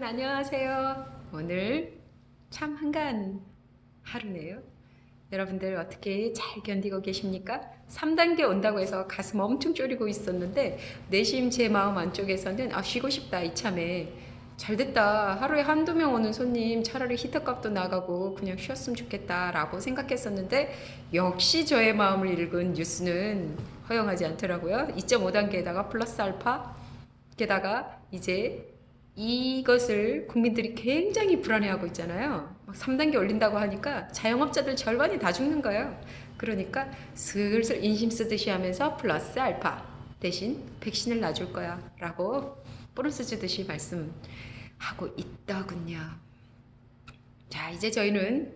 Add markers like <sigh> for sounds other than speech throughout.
여러분 안녕하세요. 오늘 참 한가한 하루네요. 여러분들 어떻게 잘 견디고 계십니까? 3단계 온다고 해서 가슴 엄청 졸이고 있었는데 내심 제 마음 안쪽에서는 아 쉬고 싶다 이참에 잘 됐다 하루에 한두 명 오는 손님 차라리 히터값도 나가고 그냥 쉬었으면 좋겠다라고 생각했었는데 역시 저의 마음을 읽은 뉴스는 허용하지 않더라고요 2.5단계에다가 플러스 알파 게다가 이제 이것을 국민들이 굉장히 불안해하고 있잖아요. 막 3단계 올린다고 하니까 자영업자들 절반이 다 죽는 거예요. 그러니까 슬슬 인심 쓰듯이 하면서 플러스 알파 대신 백신을 놔줄 거야 라고 보너스 주듯이 말씀하고 있더군요. 자, 이제 저희는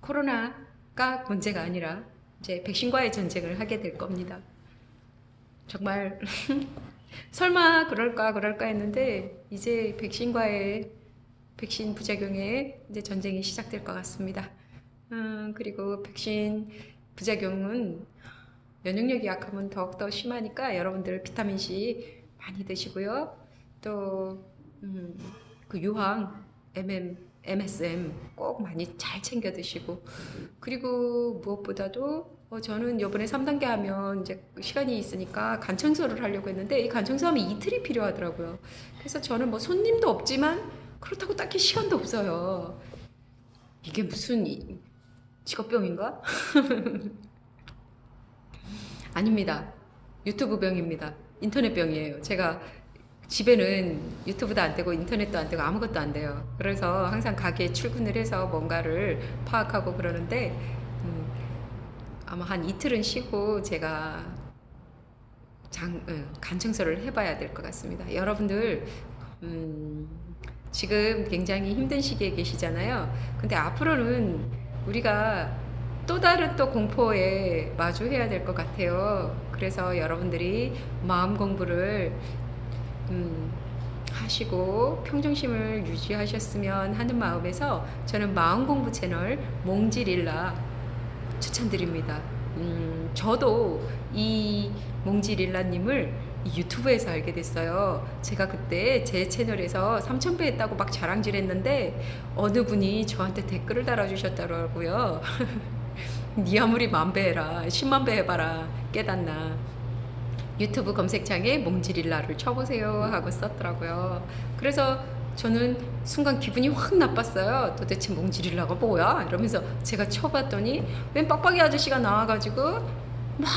코로나가 문제가 아니라 이제 백신과의 전쟁을 하게 될 겁니다. 정말 <laughs> 설마 그럴까 그럴까 했는데 이제 백신과의 백신 부작용에 이제 전쟁이 시작될 것 같습니다. 음, 그리고 백신 부작용은 면역력이 약하면 더욱더 심하니까 여러분들 비타민 C 많이 드시고요. 또 음, 그 유황 MM, MSM 꼭 많이 잘 챙겨 드시고 그리고 무엇보다도 어, 저는 이번에 3단계 하면 이제 시간이 있으니까 간청소를 하려고 했는데 이 간청소 하면 이틀이 필요하더라고요. 그래서 저는 뭐 손님도 없지만 그렇다고 딱히 시간도 없어요. 이게 무슨 이- 직업병인가? <laughs> 아닙니다. 유튜브 병입니다. 인터넷 병이에요. 제가 집에는 유튜브도 안 되고 인터넷도 안 되고 아무것도 안 돼요. 그래서 항상 가게에 출근을 해서 뭔가를 파악하고 그러는데 음, 아마 한 이틀은 쉬고 제가 장, 응, 간청소를 해봐야 될 것 같습니다. 여러분들 음, 지금 굉장히 힘든 시기에 계시잖아요. 근데 앞으로는 우리가 또 다른 또 공포에 마주해야 될 것 같아요. 그래서 여러분들이 마음 공부를 음, 하시고 평정심을 유지하셨으면 하는 마음에서 저는 마음 공부 채널 몽지릴라 추천드립니다. 음, 저도 이 몽지릴라님을 이 유튜브에서 알게 됐어요. 제가 그때 제 채널에서 3,000배 했다고 막 자랑질 했는데 어느 분이 저한테 댓글을 달아주셨더라고요. <laughs> 니 아무리 만배 해라, 10만 배 해봐라, 깨닫나. 유튜브 검색창에 몽지릴라를 쳐보세요 하고 썼더라고요. 그래서 저는 순간 기분이 확 나빴어요. 도대체 몽지릴라가 뭐야? 이러면서 제가 쳐봤더니 웬 빡빡이 아저씨가 나와가지고 막,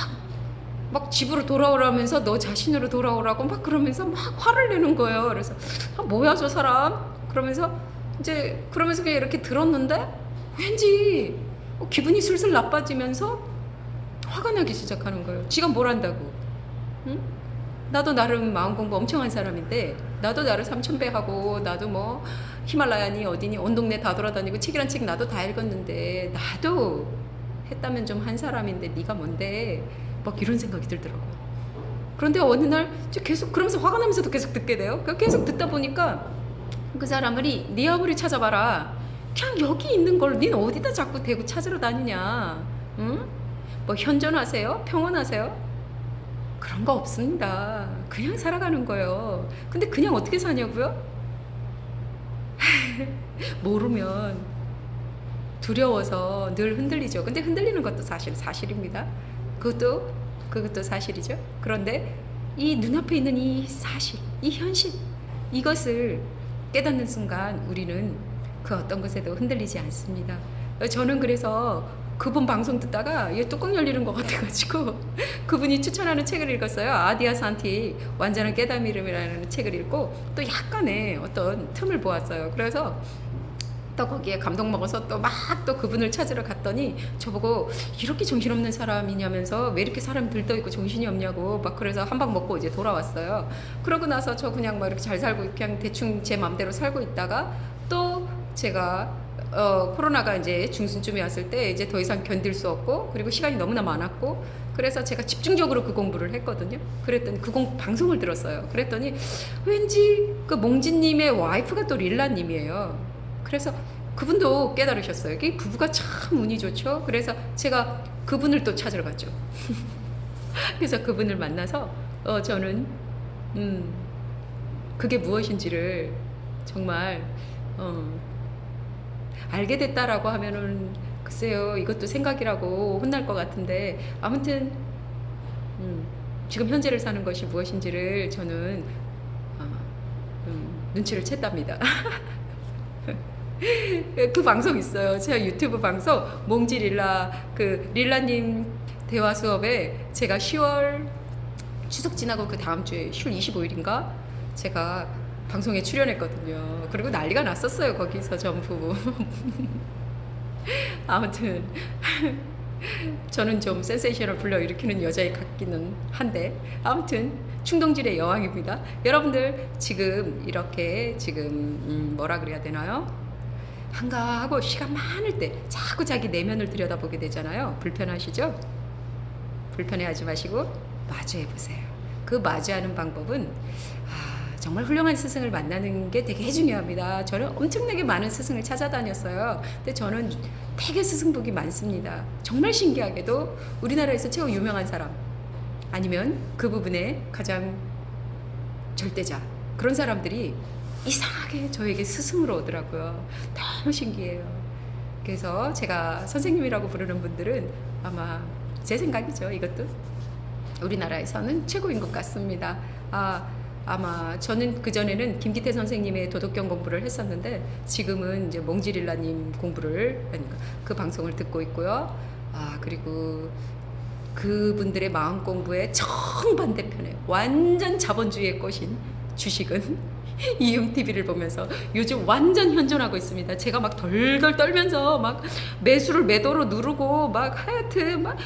막 집으로 돌아오라면서 너 자신으로 돌아오라고 막 그러면서 막 화를 내는 거예요. 그래서 아, 뭐야 저 사람? 그러면서 이제 그러면서 그냥 이렇게 들었는데 왠지 기분이 슬슬 나빠지면서 화가 나기 시작하는 거예요. 지가 뭘 한다고. 응? 나도 나름 마음 공부 엄청 한 사람인데 나도 나를 삼천배 하고 나도 뭐 히말라야니 어디니 온 동네 다 돌아다니고 책이란 책 나도 다 읽었는데 나도 했다면 좀 한 사람인데 네가 뭔데 막 이런 생각이 들더라고. 그런데 어느 날저 계속 그러면서 화가 나면서도 계속 듣게 돼요. 그 계속 듣다 보니까 그 사람이 네 아무리 찾아봐라. 그냥 여기 있는 걸 닌 어디다 자꾸 대고 찾으러 다니냐. 응? 뭐 현존하세요? 평온하세요? 그런 거 없습니다. 그냥 살아가는 거예요. 근데 그냥 어떻게 사냐고요? <laughs> 모르면 두려워서 늘 흔들리죠. 근데 흔들리는 것도 사실 사실입니다. 그것도 그것도 사실이죠. 그런데 이 눈앞에 있는 이 사실, 이 현실 이것을 깨닫는 순간 우리는 그 어떤 것에도 흔들리지 않습니다. 저는 그래서 그분 방송 듣다가 이 뚜껑 열리는 것 같아가지고 <laughs> 그분이 추천하는 책을 읽었어요. 아디아 산티 완전한 깨달음 이름이라는 책을 읽고 또 약간의 어떤 틈을 보았어요. 그래서 또 거기에 감동 먹어서 또 막 또 그분을 찾으러 갔더니 저보고 이렇게 정신없는 사람이냐면서 왜 이렇게 사람 들떠 있고 정신이 없냐고 막 그래서 한 방 먹고 이제 돌아왔어요. 그러고 나서 저 그냥 막 이렇게 잘 살고 그냥 대충 제 맘대로 살고 있다가 또 제가 어, 코로나가 이제 중순쯤에 왔을 때 이제 더 이상 견딜 수 없고 그리고 시간이 너무나 많았고 그래서 제가 집중적으로 그 공부를 했거든요. 그랬더니 그 공, 방송을 들었어요. 그랬더니 왠지 그 몽진님의 와이프가 또 릴라님이에요. 그래서 그분도 깨달으셨어요. 이게 부부가 참 운이 좋죠. 그래서 제가 그분을 또 찾으러 갔죠. <laughs> 그래서 그분을 만나서 어, 저는 음, 그게 무엇인지를 정말 어, 알게 됐다라고 하면은 글쎄요 이것도 생각이라고 혼날 것 같은데 아무튼 음, 지금 현재를 사는 것이 무엇인지를 저는 아, 음, 눈치를 챘답니다. <laughs> 그 방송 있어요. 제가 유튜브 방송 몽지 릴라 그 릴라님 대화 수업에 제가 10월 추석 지나고 그 다음 주에 10월 25일인가 제가 방송에 출연했거든요. 그리고 난리가 났었어요. 거기서 전부. <laughs> 아무튼 <laughs> 저는 좀 센세이션을 불러일으키는 여자애 같기는 한데 아무튼 충동질의 여왕입니다. 여러분들 지금 이렇게 지금 음, 뭐라 그래야 되나요? 한가하고 시간 많을 때 자꾸 자기 내면을 들여다보게 되잖아요. 불편하시죠? 불편해하지 마시고 마주해 보세요. 그 마주하는 방법은 아, 정말 훌륭한 스승을 만나는 게 되게 중요합니다. 저는 엄청나게 많은 스승을 찾아다녔어요. 근데 저는 되게 스승복이 많습니다. 정말 신기하게도 우리나라에서 최고 유명한 사람 아니면 그 부분에 가장 절대자 그런 사람들이 이상하게 저에게 스승으로 오더라고요. 너무 신기해요. 그래서 제가 선생님이라고 부르는 분들은 아마 제 생각이죠. 이것도 우리나라에서는 최고인 것 같습니다. 아, 아마 저는 그 전에는 김기태 선생님의 도덕경 공부를 했었는데 지금은 이제 몽지릴라님 공부를 그 방송을 듣고 있고요. 아, 그리고 그분들의 마음 공부의 정반대편에 완전 자본주의에 꼬신 주식은 <laughs> 이음 TV를 보면서 요즘 완전 현존하고 있습니다. 제가 막 덜덜 떨면서 막 매수를 매도로 누르고 막 하여튼 막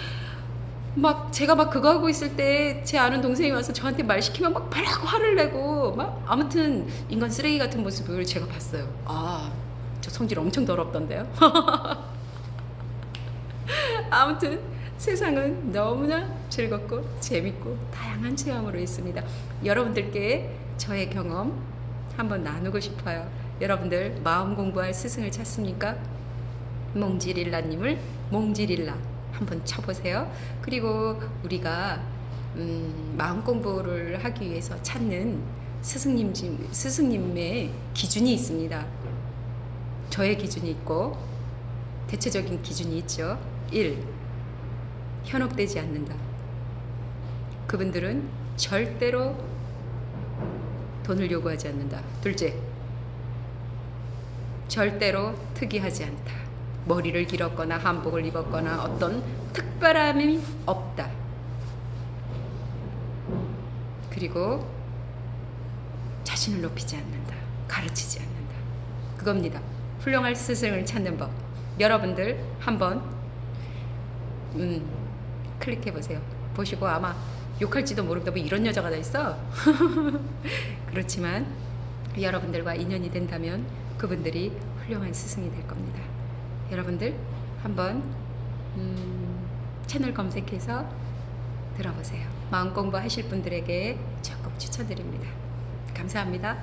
막 제가 막 그거 하고 있을 때 제 아는 동생이 와서 저한테 말 시키면 막 발라고 화를 내고 막 아무튼 인간 쓰레기 같은 모습을 제가 봤어요. 아, 저 성질 엄청 더럽던데요. <laughs> 아무튼 세상은 너무나 즐겁고 재밌고 다양한 체험으로 있습니다. 여러분들께 저의 경험 한번 나누고 싶어요. 여러분들 마음 공부할 스승을 찾습니까? 몽지릴라님을 몽지릴라 한번 쳐보세요. 그리고 우리가 음, 마음 공부를 하기 위해서 찾는 스승님 스승님의 기준이 있습니다. 저의 기준이 있고 대체적인 기준이 있죠. 1. 현혹되지 않는다. 그분들은 절대로 돈을 요구하지 않는다. 둘째, 절대로 특이하지 않다. 머리를 길었거나 한복을 입었거나 어떤 특별함이 없다. 그리고 자신을 높이지 않는다. 가르치지 않는다. 그겁니다. 훌륭한 스승을 찾는 법. 여러분들 한번 음, 클릭해 보세요. 보시고 아마 욕할지도 모르겠다. 뭐 이런 여자가 다 있어. <laughs> 그렇지만 여러분들과 인연이 된다면 그분들이 훌륭한 스승이 될 겁니다. 여러분들 한번 음, 채널 검색해서 들어보세요. 마음 공부하실 분들에게 적극 추천드립니다. 감사합니다.